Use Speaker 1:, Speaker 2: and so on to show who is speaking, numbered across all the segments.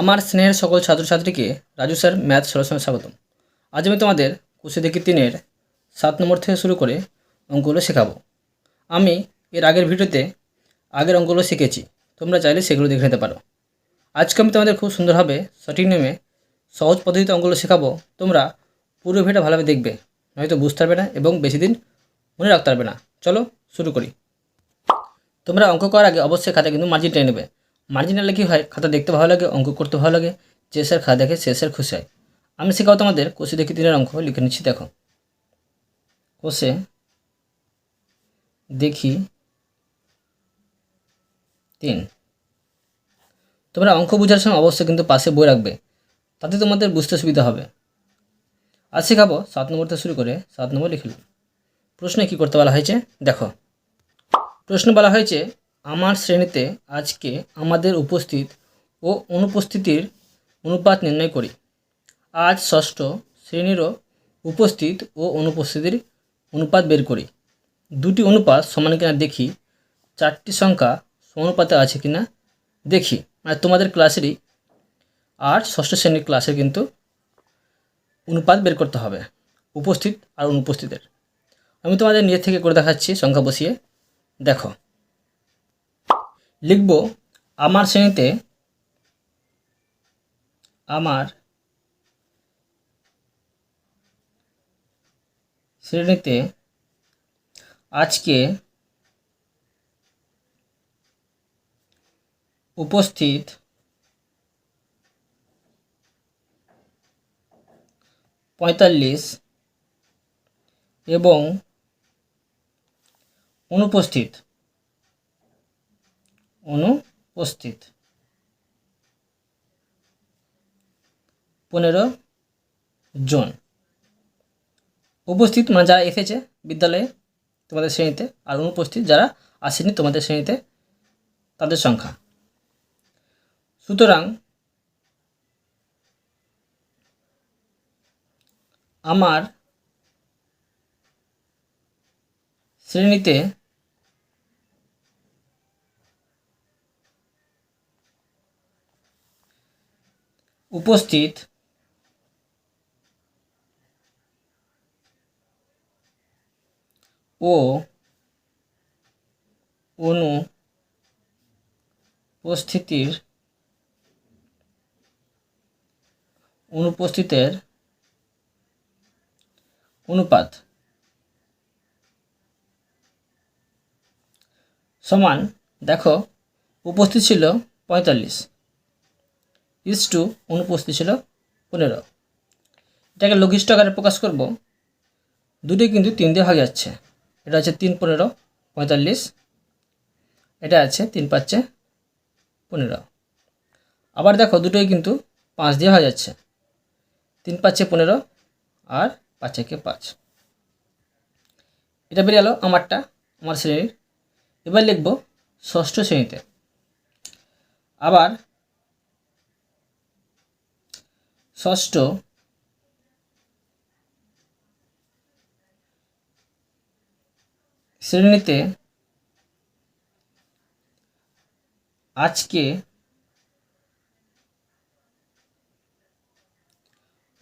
Speaker 1: আমার স্নেহের সকল ছাত্রছাত্রীকে রাজু স্যার ম্যাথ সরাসরি স্বাগতম আজ আমি তোমাদের কুশি দেখি তিনের সাত নম্বর থেকে শুরু করে অঙ্কগুলো শেখাবো আমি এর আগের ভিডিওতে আগের অঙ্কগুলো শিখেছি তোমরা চাইলে সেগুলো দেখে নিতে পারো আজকে আমি তোমাদের খুব সুন্দরভাবে সঠিক নেমে সহজ পদ্ধতিতে অঙ্কগুলো শেখাবো তোমরা পুরো ভিডিওটা ভালোভাবে দেখবে নয়তো বুঝতে পারবে না এবং বেশি দিন মনে রাখতে পারবে না চলো শুরু করি তোমরা অঙ্ক করার আগে অবশ্যই খাতে কিন্তু মার্জিন টেনে নেবে মার্জিনালে কী হয় খাতা দেখতে ভালো লাগে অঙ্ক করতে ভালো লাগে যে স্যার খাতা দেখে সে স্যার খুশি হয় আমি শেখাও তোমাদের কোষে দেখি দিনের অঙ্ক লিখে নিচ্ছি দেখো কোষে দেখি তিন তোমরা অঙ্ক বোঝার সময় অবশ্যই কিন্তু পাশে বই রাখবে তাতে তোমাদের বুঝতে সুবিধা হবে আর শেখাবো সাত নম্বর থেকে শুরু করে সাত নম্বর লিখলাম প্রশ্নে কি করতে বলা হয়েছে দেখো প্রশ্ন বলা হয়েছে আমার শ্রেণীতে আজকে আমাদের উপস্থিত ও অনুপস্থিতির অনুপাত নির্ণয় করি আজ ষষ্ঠ শ্রেণীরও উপস্থিত ও অনুপস্থিতির অনুপাত বের করি দুটি অনুপাত সমান কিনা দেখি চারটি সংখ্যা সমানুপাতে আছে কিনা দেখি মানে তোমাদের ক্লাসেরই আর ষষ্ঠ শ্রেণীর ক্লাসের কিন্তু অনুপাত বের করতে হবে উপস্থিত আর অনুপস্থিতের আমি তোমাদের নিজের থেকে করে দেখাচ্ছি সংখ্যা বসিয়ে দেখো লিখব আমার শ্রেণীতে আমার শ্রেণীতে আজকে উপস্থিত পঁয়তাল্লিশ এবং অনুপস্থিত অনুপস্থিত পনেরো জন উপস্থিত মানে যারা এসেছে বিদ্যালয়ে তোমাদের শ্রেণীতে আর অনুপস্থিত যারা আসেনি তোমাদের শ্রেণীতে তাদের সংখ্যা সুতরাং আমার শ্রেণীতে উপস্থিত ও অনুপস্থিতির অনুপস্থিতের অনুপাত সমান দেখো উপস্থিত ছিল পঁয়তাল্লিশ ইস টু অনুপস্থিত ছিল পনেরো এটাকে লঘিষ্ঠ আকারে প্রকাশ করব দুটি কিন্তু তিন দিয়ে ভাগে যাচ্ছে এটা আছে তিন পনেরো পঁয়তাল্লিশ এটা আছে তিন পাঁচে পনেরো আবার দেখো দুটোই কিন্তু পাঁচ দিয়ে হয়ে যাচ্ছে তিন পাঁচে পনেরো আর পাঁচেকে পাঁচ এটা বেরিয়ে গেলো আমারটা আমার শ্রেণীর এবার লিখব ষষ্ঠ শ্রেণীতে আবার ষষ্ঠ শ্রেণীতে আজকে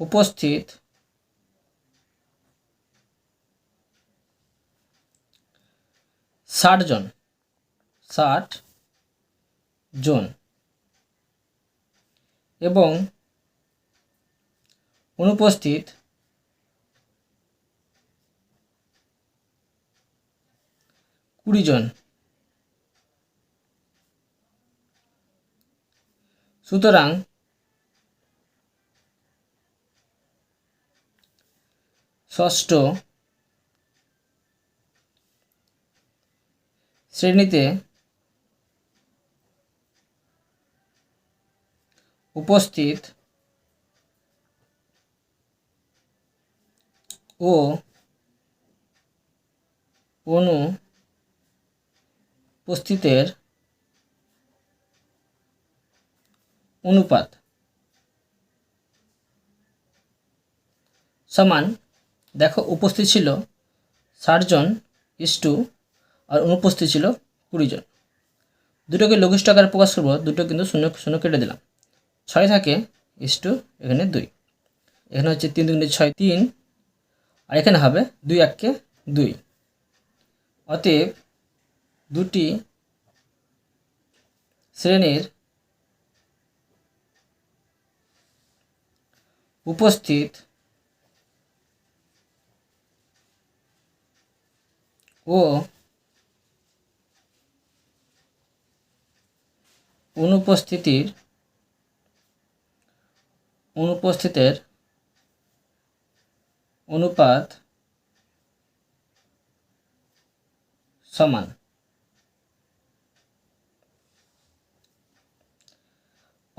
Speaker 1: উপস্থিত ষাট জন ষাট জন এবং অনুপস্থিত কুড়ি জন সুতরাং ষষ্ঠ শ্রেণীতে উপস্থিত ও উপস্থিতের অনুপাত সমান দেখো উপস্থিত ছিল ষাটজন ইস্টু আর অনুপস্থিত ছিল কুড়িজন দুটোকে লঘিষ্ঠ আকারে প্রকাশ করবো দুটো কিন্তু শূন্য শূন্য কেটে দিলাম ছয় থাকে ইস্টু এখানে দুই এখানে হচ্ছে তিন দুগুণে ছয় তিন আর এখানে হবে দুই এককে দুই অতএব দুটি শ্রেণীর উপস্থিত ও অনুপস্থিতির অনুপস্থিতের অনুপাত সমান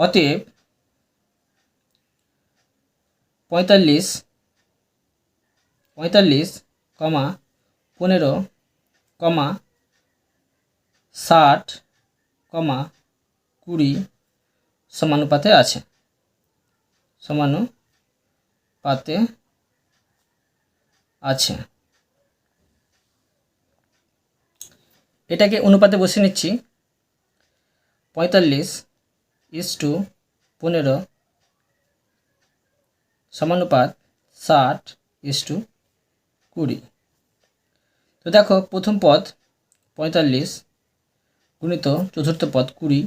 Speaker 1: অতএব পঁয়তাল্লিশ পঁয়তাল্লিশ কমা পনেরো কমা ষাট কমা কুড়ি সমানুপাতে আছে সমানুপাতে আছে এটাকে অনুপাতে বসে নিচ্ছি পঁয়তাল্লিশ ইস টু পনেরো সমানুপাত ষাট ইস টু কুড়ি তো দেখো প্রথম পদ পঁয়তাল্লিশ গুণিত চতুর্থ পদ কুড়ি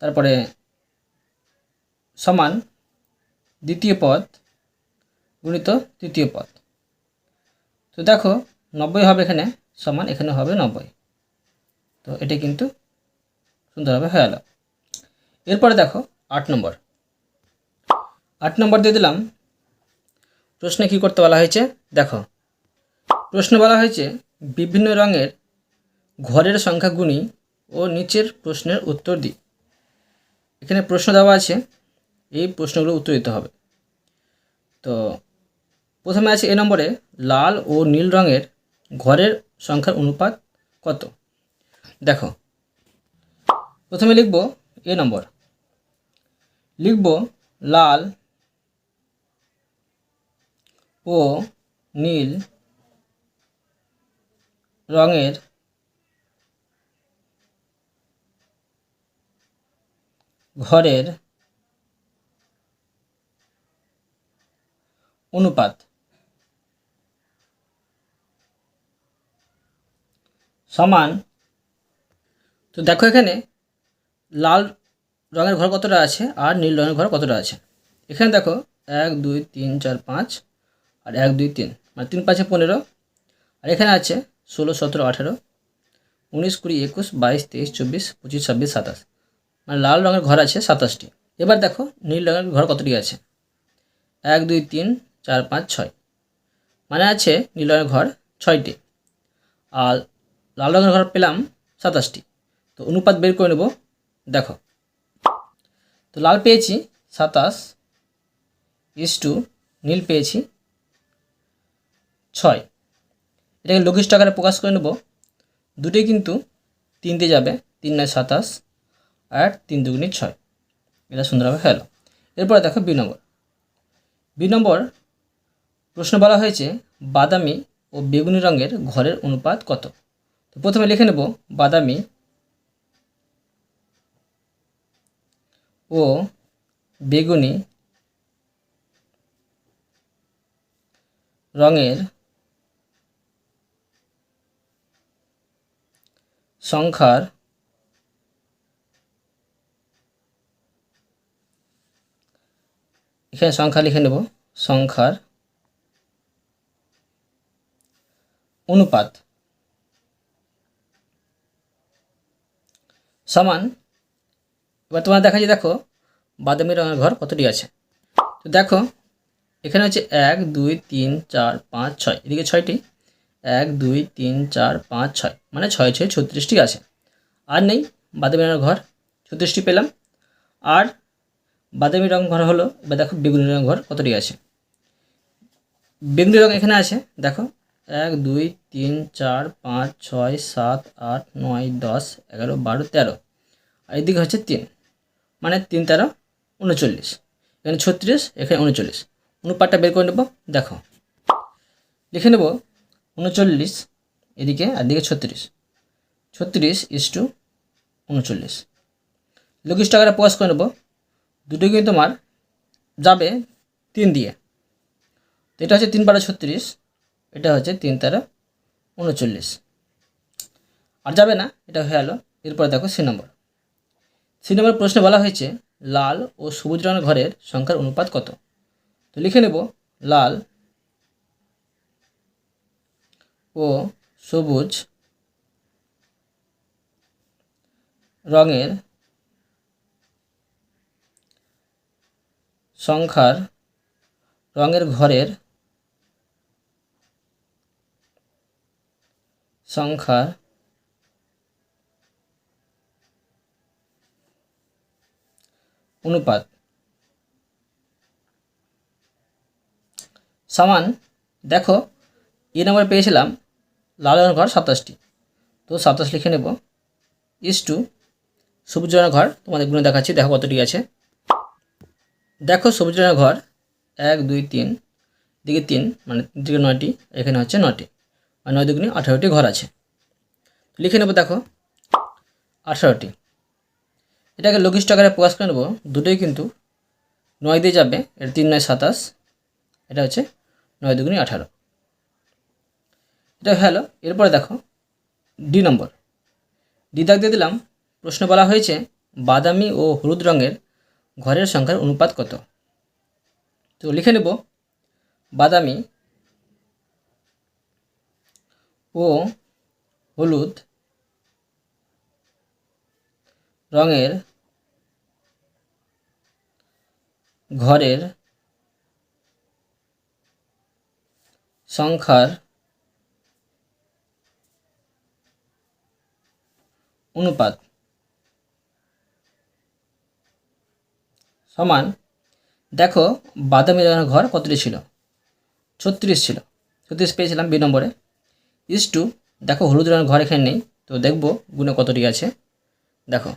Speaker 1: তারপরে সমান দ্বিতীয় পদ গুণিত তৃতীয় পদ তো দেখো নব্বই হবে এখানে সমান এখানে হবে নব্বই তো এটা কিন্তু সুন্দরভাবে হয়ে গেল এরপরে দেখো আট নম্বর আট নম্বর দিয়ে দিলাম প্রশ্নে কি করতে বলা হয়েছে দেখো প্রশ্ন বলা হয়েছে বিভিন্ন রঙের ঘরের সংখ্যা সংখ্যাগুণী ও নিচের প্রশ্নের উত্তর দিই এখানে প্রশ্ন দেওয়া আছে এই প্রশ্নগুলো উত্তর দিতে হবে তো প্রথমে আছে এ নম্বরে লাল ও নীল রঙের ঘরের সংখ্যার অনুপাত কত দেখো প্রথমে লিখব এ নম্বর লিখব লাল ও নীল রঙের ঘরের অনুপাত সমান তো দেখো এখানে লাল রঙের ঘর কতটা আছে আর নীল রঙের ঘর কতটা আছে এখানে দেখো এক দুই তিন চার পাঁচ আর এক দুই তিন মানে তিন পাঁচে পনেরো আর এখানে আছে ষোলো সতেরো আঠেরো উনিশ কুড়ি একুশ বাইশ তেইশ চব্বিশ পঁচিশ ছাব্বিশ সাতাশ মানে লাল রঙের ঘর আছে সাতাশটি এবার দেখো নীল রঙের ঘর কতটি আছে এক দুই তিন চার পাঁচ ছয় মানে আছে নীল রঙের ঘর ছয়টি আর লাল রঙের ঘর পেলাম সাতাশটি তো অনুপাত বের করে নেব দেখো তো লাল পেয়েছি সাতাশ ইস টু নীল পেয়েছি ছয় এটাকে লঘিষ্ঠ আকারে প্রকাশ করে নেব দুটোই কিন্তু তিনতে যাবে তিন নয় সাতাশ আর তিন দুগুণি ছয় এটা সুন্দরভাবে হলো এরপরে দেখো বি নম্বর বি নম্বর প্রশ্ন বলা হয়েছে বাদামি ও বেগুনি রঙের ঘরের অনুপাত কত প্রথমে লিখে নেব বাদামি ও বেগুনি রঙের সংখ্যার এখানে সংখ্যা লিখে নেব সংখ্যার অনুপাত সমান এবার তোমার দেখা যায় দেখো বাদামি রঙের ঘর কতটি আছে তো দেখো এখানে হচ্ছে এক দুই তিন চার পাঁচ ছয় এদিকে ছয়টি এক দুই তিন চার পাঁচ ছয় মানে ছয় ছয় ছত্রিশটি আছে আর নেই বাদামি রঙের ঘর ছত্রিশটি পেলাম আর বাদামি রঙ ঘর হলো এবার দেখো বেগুনি রঙের ঘর কতটি আছে বেগুনি রঙ এখানে আছে দেখো এক দুই তিন চার পাঁচ ছয় সাত আট নয় দশ এগারো বারো তেরো আর এদিকে হচ্ছে তিন মানে তিন তেরো উনচল্লিশ এখানে ছত্রিশ এখানে উনচল্লিশ অনুপাতটা বের করে নেব দেখো লিখে নেব উনচল্লিশ এদিকে আর দিকে ছত্রিশ ছত্রিশ ইস টু উনচল্লিশ লঘিষ্ঠ টাকাটা প্রকাশ করে নেব দুটো কিন্তু তোমার যাবে তিন দিয়ে এটা হচ্ছে তিন বারো ছত্রিশ এটা হচ্ছে তিন তেরো উনচল্লিশ আর যাবে না এটা হয়ে গেলো এরপরে দেখো সি নম্বর সি নম্বর প্রশ্নে বলা হয়েছে লাল ও সবুজ রঙের ঘরের সংখ্যার অনুপাত কত তো লিখে নেব লাল ও সবুজ রঙের সংখ্যার রঙের ঘরের সংখ্যা অনুপাত সমান দেখো এই নম্বরে পেয়েছিলাম লাল রঙের ঘর সাতাশটি তো সাতাশ লিখে নেব ইস টু সবুজ ঘর তোমাদের গুণে দেখাচ্ছি দেখো কতটি আছে দেখো সবুজ রঙের ঘর এক দুই তিন দিকে তিন মানে দিকে নয়টি এখানে হচ্ছে নয়টি আর নয় দুগুণে আঠারোটি ঘর আছে লিখে নেবো দেখো আঠারোটি এটাকে লঘিষ্ঠ আকারে প্রকাশ করে নেবো দুটোই কিন্তু নয় দিয়ে যাবে এটা তিন নয় সাতাশ এটা হচ্ছে নয় দুগুণে আঠারো এটা হ্যালো এরপরে দেখো ডি নম্বর ডি দাগ দিয়ে দিলাম প্রশ্ন বলা হয়েছে বাদামি ও হলুদ রঙের ঘরের সংখ্যার অনুপাত কত তো লিখে নেব বাদামি ও হলুদ রঙের ঘরের সংখ্যার অনুপাত সমান দেখো বাদামি রঙের ঘর কতটি ছিল ছত্রিশ ছিল ছত্রিশ পেয়েছিলাম বি নম্বরে ইস টু দেখো হলুদ রঙের ঘর এখানে নেই তো দেখবো গুণে কতটি আছে দেখো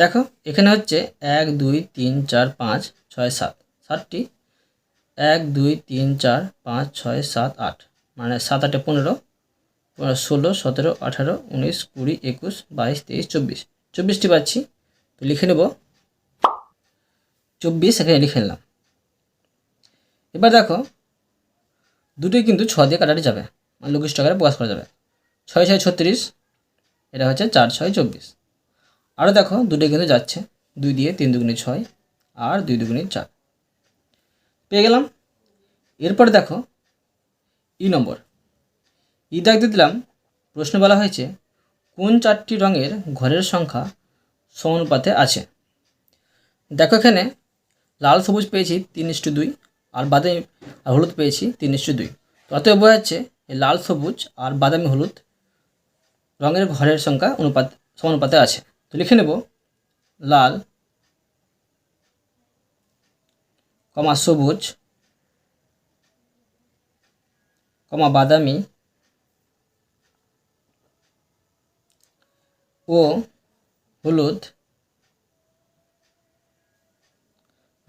Speaker 1: দেখো এখানে হচ্ছে এক দুই তিন চার পাঁচ ছয় সাত সাতটি এক দুই তিন চার পাঁচ ছয় সাত আট মানে সাত আটে পনেরো ষোলো সতেরো আঠারো উনিশ কুড়ি একুশ বাইশ তেইশ চব্বিশ চব্বিশটি পাচ্ছি তো লিখে নেব চব্বিশ এখানে লিখে নিলাম এবার দেখো দুটোই কিন্তু ছ দিয়ে কাটাটি যাবে মানে লুকিস্ট আকারে প্রকাশ করা যাবে ছয় ছয় ছত্রিশ এটা হচ্ছে চার ছয় চব্বিশ আরও দেখো দুটো কিন্তু যাচ্ছে দুই দিয়ে তিন দুগুণে ছয় আর দুই দুগুণে চার পেয়ে গেলাম এরপর দেখো ই নম্বর ই দাগ দিলাম প্রশ্ন বলা হয়েছে কোন চারটি রঙের ঘরের সংখ্যা সমানুপাতে আছে দেখো এখানে লাল সবুজ পেয়েছি তিন ইস্টু দুই আর বাদে হলুদ পেয়েছি তিন ইস্টু দুই অতএব বোঝা যাচ্ছে লাল সবুজ আর বাদামি হলুদ রঙের ঘরের সংখ্যা অনুপাত সমানুপাতে আছে তো লিখে নেব লাল কমা সবুজ কমা বাদামি ও হলুদ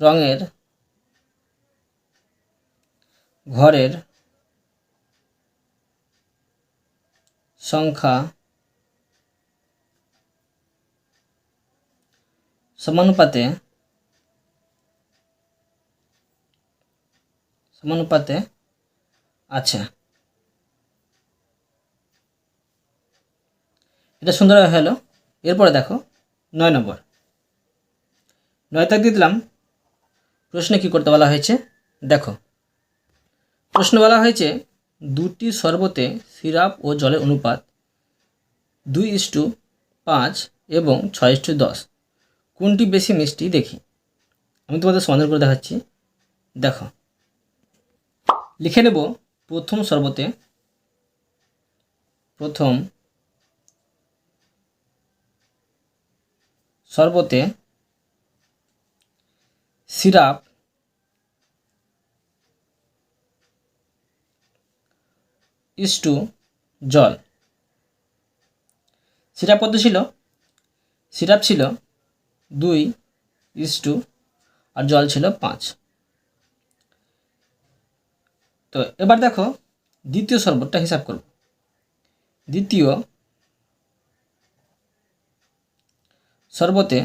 Speaker 1: রঙের ঘরের সংখ্যা সমানুপাতে সমানুপাতে আছে এটা সুন্দর হলো এরপরে দেখো নয় নম্বর নয় তাক দিয়ে দিলাম প্রশ্নে কী করতে বলা হয়েছে দেখো প্রশ্ন বলা হয়েছে দুটি শরবতে সিরাপ ও জলের অনুপাত দুই ইস্টু পাঁচ এবং ছয় ইস্টু দশ কোনটি বেশি মিষ্টি দেখি আমি তোমাদের সমাধান করে দেখাচ্ছি দেখো লিখে নেব প্রথম শরবতে প্রথম শরবতে সিরাপ ইস টু জল সিরাপ কত ছিল সিরাপ ছিল দুই ইস টু আর জল ছিল পাঁচ তো এবার দেখো দ্বিতীয় শরবতটা হিসাব করব দ্বিতীয় শরবতে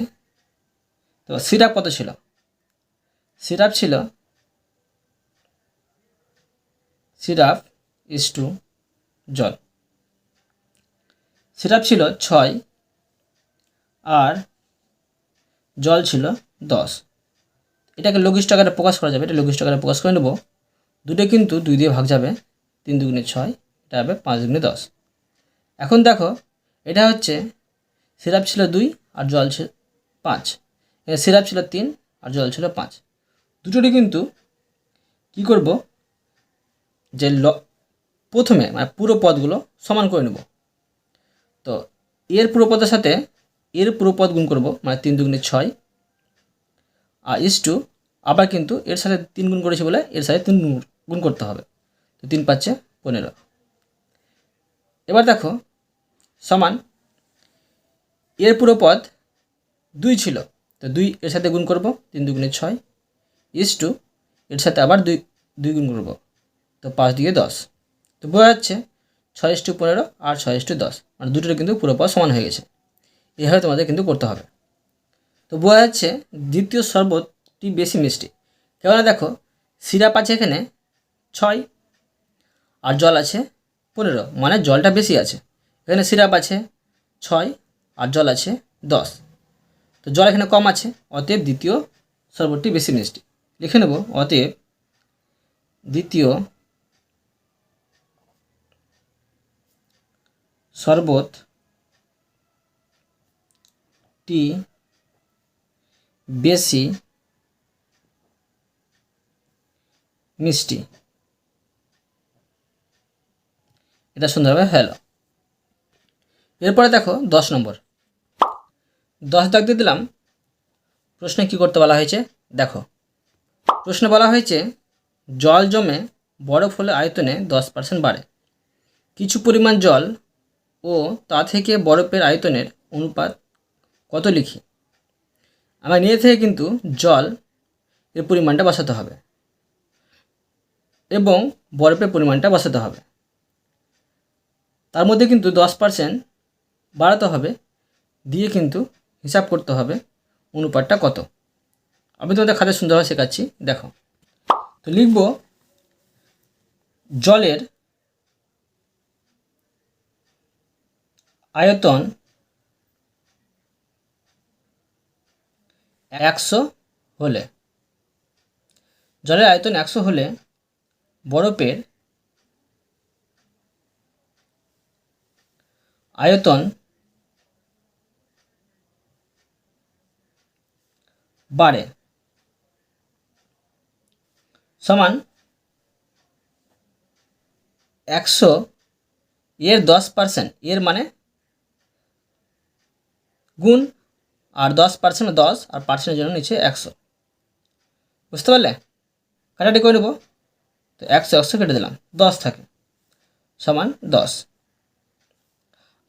Speaker 1: তো সিরাপ কত ছিল সিরাপ ছিল সিরাপ ইস টু জল সিরাপ ছিল ছয় আর জল ছিল দশ এটাকে লঘিষ্ঠ আকারে প্রকাশ করা যাবে এটা লঘিষ্ঠ আকারে প্রকাশ করে নেব দুটো কিন্তু দুই দিয়ে ভাগ যাবে তিন দুগুণে ছয় এটা হবে পাঁচ দুগুণে দশ এখন দেখো এটা হচ্ছে সিরাপ ছিল দুই আর জল ছিল পাঁচ সিরাপ ছিল তিন আর জল ছিল পাঁচ দুটোটি কিন্তু কি করব যে প্রথমে মানে পুরো পদগুলো সমান করে নেব তো এর পুরো পদের সাথে এর পুরো পদ গুণ করব মানে তিন দুগুণে ছয় আর ইস টু আবার কিন্তু এর সাথে তিন গুণ করেছি বলে এর সাথে তিন গুণ করতে হবে তো তিন পাচ্ছে পনেরো এবার দেখো সমান এর পুরো পদ দুই ছিল তো দুই এর সাথে গুণ করব তিন দুগুণে ছয় ইস টু এর সাথে আবার দুই দুই গুণ করব তো পাঁচ দিয়ে দশ তো বোঝা যাচ্ছে ছয় ইস্টু পনেরো আর ছয় ইস্টু দশ মানে দুটোর কিন্তু পুরো সমান হয়ে গেছে এভাবে তোমাদের কিন্তু করতে হবে তো বোঝা যাচ্ছে দ্বিতীয় শরবতটি বেশি মিষ্টি কেননা দেখো সিরাপ আছে এখানে ছয় আর জল আছে পনেরো মানে জলটা বেশি আছে এখানে সিরাপ আছে ছয় আর জল আছে দশ তো জল এখানে কম আছে অতএব দ্বিতীয় শরবতটি বেশি মিষ্টি লিখে নেব অতএব দ্বিতীয় শরবত টি বেশি মিষ্টি এটা সুন্দরভাবে হলো এরপরে দেখো দশ নম্বর দশ দাগ দিয়ে দিলাম প্রশ্নে কি করতে বলা হয়েছে দেখো প্রশ্নে বলা হয়েছে জল জমে বরফ হলে আয়তনে দশ পার্সেন্ট বাড়ে কিছু পরিমাণ জল ও তা থেকে বরফের আয়তনের অনুপাত কত লিখি আমার নিয়ে থেকে কিন্তু জল এর পরিমাণটা বসাতে হবে এবং বরফের পরিমাণটা বসাতে হবে তার মধ্যে কিন্তু দশ পার্সেন্ট বাড়াতে হবে দিয়ে কিন্তু হিসাব করতে হবে অনুপাতটা কত আমি তোমাদের খাতা সুন্দরভাবে শেখাচ্ছি দেখো তো লিখব জলের আয়তন একশো হলে জলের আয়তন একশো হলে বরফের আয়তন বাড়ে সমান একশো এর দশ পার্সেন্ট এর মানে গুণ আর দশ পার্সেন্ট দশ আর পার্সেন্টের জন্য নিচে একশো বুঝতে পারলে কাটাটি করে নেবো তো একশো একশো কেটে দিলাম দশ থাকে সমান দশ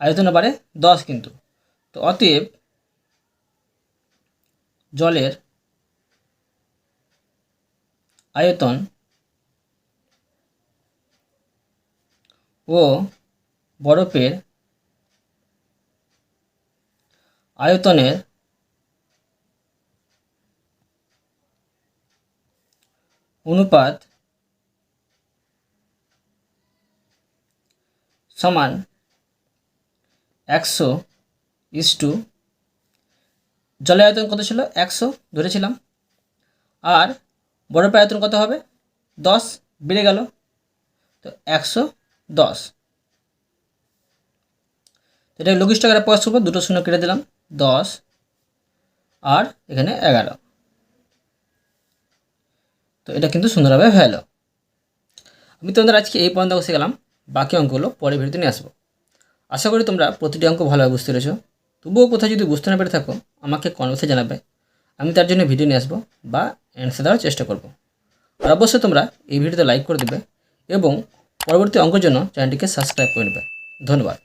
Speaker 1: আয়তন বাড়ে দশ কিন্তু তো অতএব জলের আয়তন ও বরফের আয়তনের অনুপাত সমান একশো ইস টু জলের আয়তন কত ছিল একশো ধরেছিলাম আর বরফের আয়তন কত হবে দশ বেড়ে গেল তো একশো দশ এটা লঘিষ্ঠ করে প্রকাশ দুটো শূন্য কেটে দিলাম দশ আর এখানে এগারো তো এটা কিন্তু সুন্দরভাবে ভ্যালো আমি তোমাদের আজকে এই পর্যন্ত বসে গেলাম বাকি অঙ্কগুলো পরে ভিডিওতে নিয়ে আসবো আশা করি তোমরা প্রতিটি অঙ্ক ভালোভাবে বুঝতে পেরেছো তবুও কোথাও যদি বুঝতে না পেরে থাকো আমাকে কনভার্সে জানাবে আমি তার জন্য ভিডিও নিয়ে আসবো বা অ্যান্সার দেওয়ার চেষ্টা করব আর অবশ্যই তোমরা এই ভিডিওতে লাইক করে দেবে এবং পরবর্তী অঙ্কের জন্য চ্যানেলটিকে সাবস্ক্রাইব করে নেবে ধন্যবাদ